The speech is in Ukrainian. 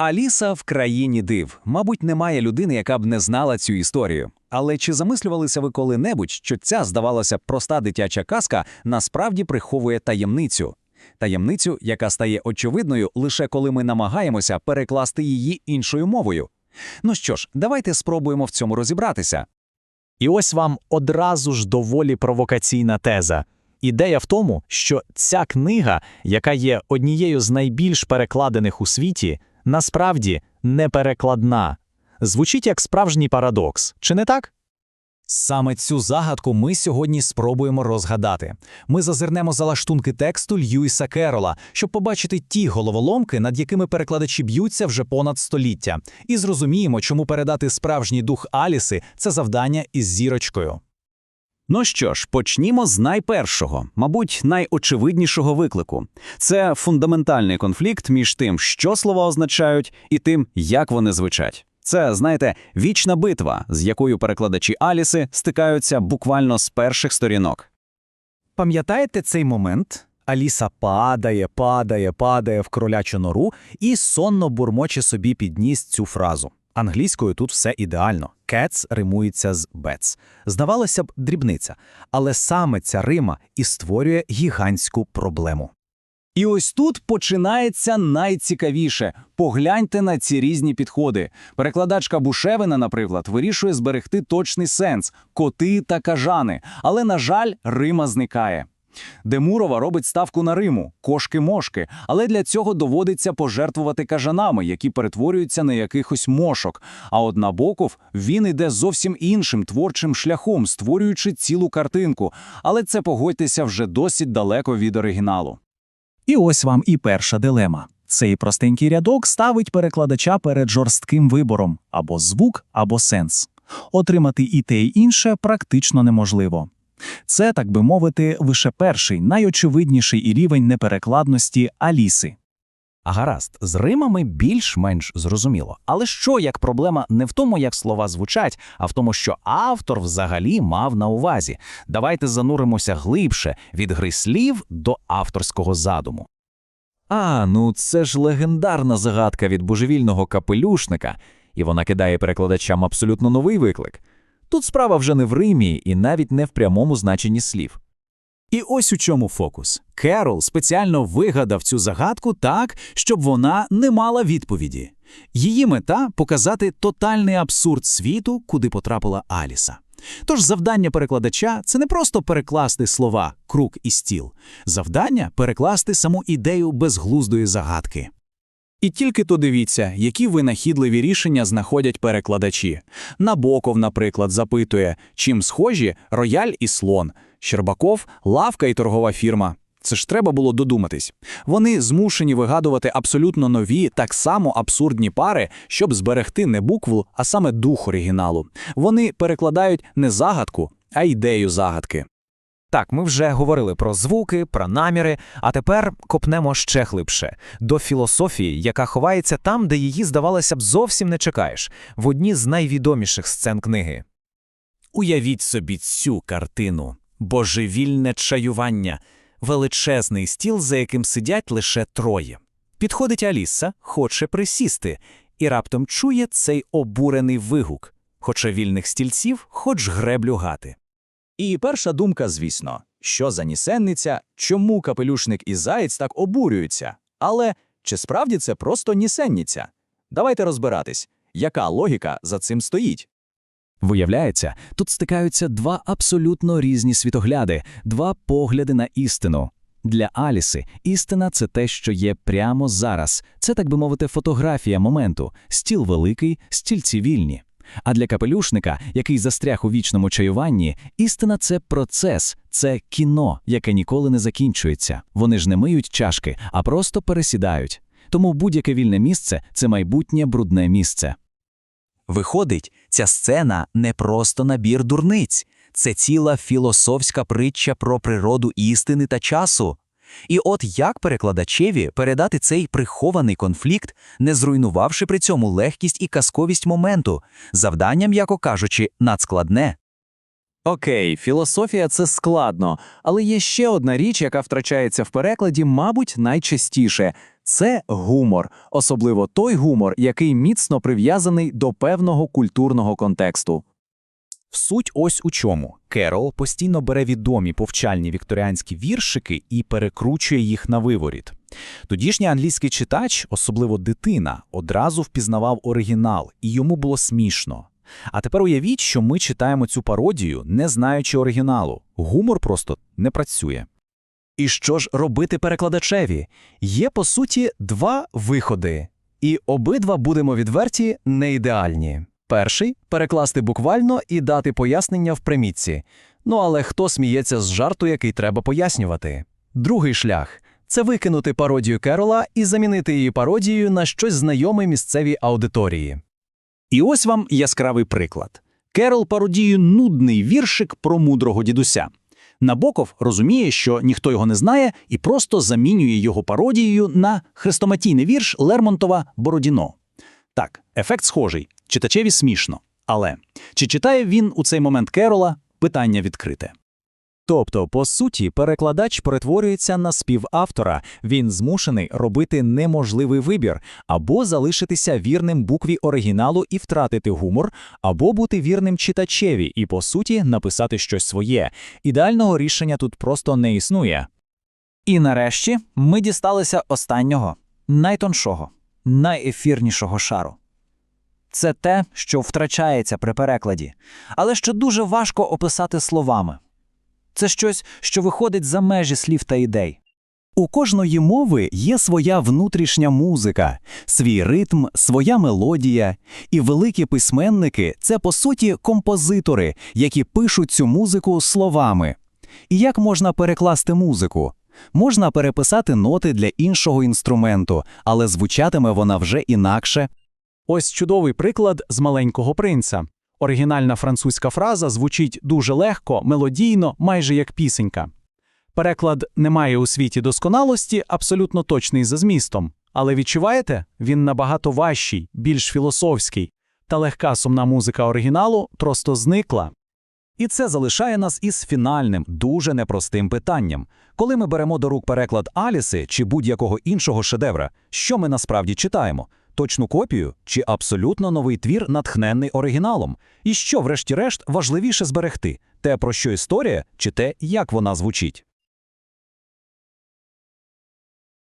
Аліса в країні див. Мабуть, немає людини, яка б не знала цю історію. Але чи замислювалися ви коли-небудь, що ця, здавалося, проста дитяча казка насправді приховує таємницю? Таємницю, яка стає очевидною лише коли ми намагаємося перекласти її іншою мовою. Ну що ж, давайте спробуємо в цьому розібратися. І ось вам одразу ж доволі провокаційна теза. Ідея в тому, що ця книга, яка є однією з найбільш перекладених у світі, насправді не перекладна. Звучить як справжній парадокс, чи не так? Саме цю загадку ми сьогодні спробуємо розгадати. Ми зазирнемо за лаштунки тексту Льюіса Керола, щоб побачити ті головоломки, над якими перекладачі б'ються вже понад століття, і зрозуміємо, чому передати справжній дух Аліси це завдання із зірочкою. Ну що ж, почнімо з найпершого, мабуть, найочевиднішого виклику. Це фундаментальний конфлікт між тим, що слова означають, і тим, як вони звучать. Це, знаєте, вічна битва, з якою перекладачі Аліси стикаються буквально з перших сторінок. Пам'ятаєте цей момент? Аліса падає, падає, падає в кролячу нору і сонно бурмоче собі під ніс цю фразу. Англійською тут все ідеально. Cats римується з bets. Здавалося б, дрібниця, але саме ця рима і створює гігантську проблему. І ось тут починається найцікавіше. Погляньте на ці різні підходи. Перекладачка Бушевина, наприклад, вирішує зберегти точний сенс коти та кажани, але, на жаль, Рима зникає. Демурова робить ставку на Риму, кошки-мошки, але для цього доводиться пожертвувати кажанами, які перетворюються на якихось мошок. А от Набоков, він іде зовсім іншим творчим шляхом, створюючи цілу картинку. Але це, погодьтеся, вже досить далеко від оригіналу. І ось вам і перша дилема. Цей простенький рядок ставить перекладача перед жорстким вибором або звук, або сенс. Отримати і те, і інше практично неможливо. Це, так би мовити, лише перший, найочевидніший рівень неперекладності Аліси. А гаразд, з римами більш-менш зрозуміло. Але що як проблема не в тому, як слова звучать, а в тому, що автор взагалі мав на увазі. Давайте зануримося глибше від гри слів до авторського задуму. А, ну це ж легендарна загадка від божевільного капелюшника, і вона кидає перекладачам абсолютно новий виклик. Тут справа вже не в Римі і навіть не в прямому значенні слів. І ось у чому фокус. Керол спеціально вигадав цю загадку так, щоб вона не мала відповіді. Її мета показати тотальний абсурд світу, куди потрапила Аліса. Тож завдання перекладача це не просто перекласти слова круг і стіл, завдання перекласти саму ідею безглуздої загадки. І тільки то дивіться, які винахідливі рішення знаходять перекладачі. Набоков, наприклад, запитує, чим схожі рояль і слон, Щербаков лавка і торгова фірма. Це ж треба було додуматись. Вони змушені вигадувати абсолютно нові, так само абсурдні пари, щоб зберегти не букву, а саме дух оригіналу. Вони перекладають не загадку, а ідею загадки. Так, ми вже говорили про звуки, про наміри, а тепер копнемо ще глибше до філософії, яка ховається там, де її, здавалося б, зовсім не чекаєш, в одній з найвідоміших сцен книги. Уявіть собі цю картину божевільне чаювання, величезний стіл, за яким сидять лише троє. Підходить Аліса, хоче присісти, і раптом чує цей обурений вигук, хоче вільних стільців, хоч греблю гати. І перша думка, звісно, що за нісенниця, чому капелюшник і заєць так обурюються? Але чи справді це просто нісенниця? Давайте розбиратись, яка логіка за цим стоїть. Виявляється, тут стикаються два абсолютно різні світогляди, два погляди на істину. Для Аліси істина це те, що є прямо зараз. Це, так би мовити, фотографія моменту, стіл великий, стільці вільні. А для капелюшника, який застряг у вічному чаюванні, істина це процес, це кіно, яке ніколи не закінчується. Вони ж не миють чашки, а просто пересідають. Тому будь-яке вільне місце це майбутнє брудне місце. Виходить, ця сцена не просто набір дурниць, це ціла філософська притча про природу істини та часу. І от як перекладачеві передати цей прихований конфлікт, не зруйнувавши при цьому легкість і казковість моменту, завдання, м'яко кажучи, надскладне. Окей, філософія це складно, але є ще одна річ, яка втрачається в перекладі, мабуть, найчастіше це гумор, особливо той гумор, який міцно прив'язаний до певного культурного контексту. Суть ось у чому. Керол постійно бере відомі повчальні вікторіанські віршики і перекручує їх на виворіт. Тодішній англійський читач, особливо дитина, одразу впізнавав оригінал, і йому було смішно. А тепер уявіть, що ми читаємо цю пародію, не знаючи оригіналу. Гумор просто не працює. І що ж робити перекладачеві? Є, по суті, два виходи. І обидва, будемо відверті, не ідеальні. Перший перекласти буквально і дати пояснення в примітці. Ну але хто сміється з жарту, який треба пояснювати? Другий шлях це викинути пародію Керола і замінити її пародією на щось знайоме місцевій аудиторії. І ось вам яскравий приклад. Керол пародіює нудний віршик про мудрого дідуся. Набоков розуміє, що ніхто його не знає, і просто замінює його пародією на хрестоматійний вірш Лермонтова Бородіно. Так, ефект схожий, читачеві смішно. Але чи читає він у цей момент Керола? Питання відкрите. Тобто, по суті, перекладач перетворюється на співавтора, він змушений робити неможливий вибір або залишитися вірним букві оригіналу і втратити гумор, або бути вірним читачеві і, по суті, написати щось своє. Ідеального рішення тут просто не існує. І нарешті ми дісталися останнього, найтоншого, найефірнішого шару. Це те, що втрачається при перекладі, але що дуже важко описати словами. Це щось, що виходить за межі слів та ідей. У кожної мови є своя внутрішня музика, свій ритм, своя мелодія. І великі письменники це, по суті, композитори, які пишуть цю музику словами. І як можна перекласти музику? Можна переписати ноти для іншого інструменту, але звучатиме вона вже інакше. Ось чудовий приклад з маленького принца. Оригінальна французька фраза звучить дуже легко, мелодійно, майже як пісенька. Переклад немає у світі досконалості, абсолютно точний за змістом. Але відчуваєте, він набагато важчий, більш філософський, та легка сумна музика оригіналу просто зникла. І це залишає нас із фінальним, дуже непростим питанням. Коли ми беремо до рук переклад Аліси чи будь-якого іншого шедевра, що ми насправді читаємо? Точну копію чи абсолютно новий твір, натхнений оригіналом? І що, врешті-решт, важливіше зберегти те, про що історія, чи те, як вона звучить?